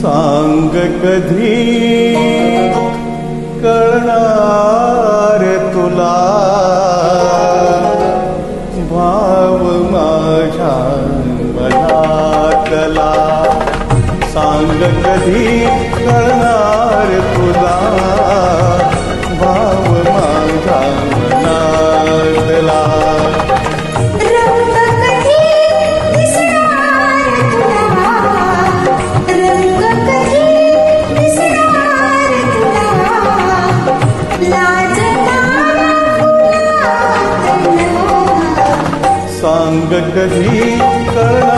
सांग कधी करणार तुला? भाव माझ्या मनातला. सांग कधी करणार तुला? गीकर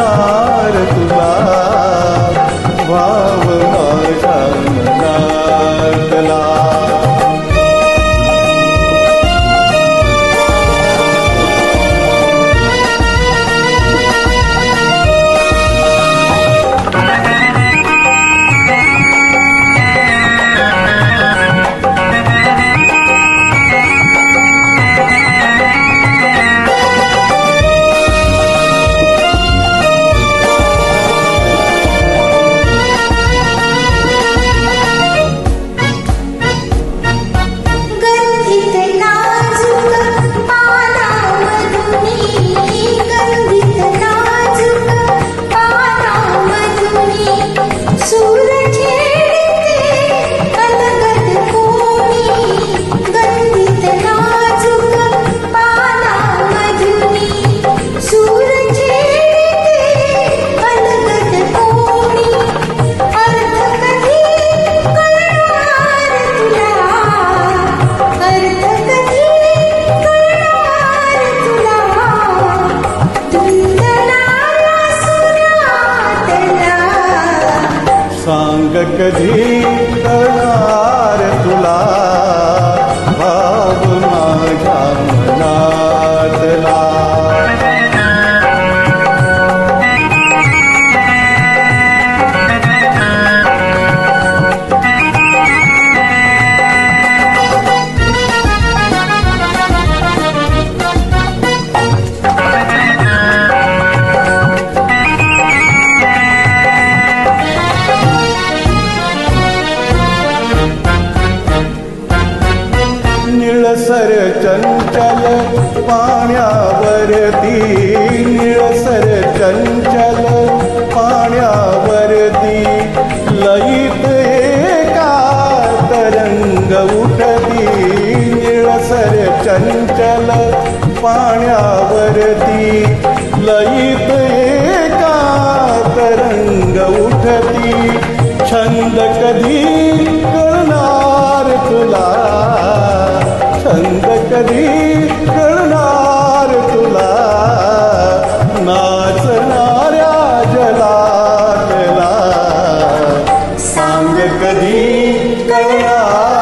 कभी चंचल पाण्यावरती निळसर चंचल पाण्यावरती लयित एका तरंग उठती निळसर चंचल पाण्यावरती लयित एका तरंग उठती छंद कधी कधी कळणार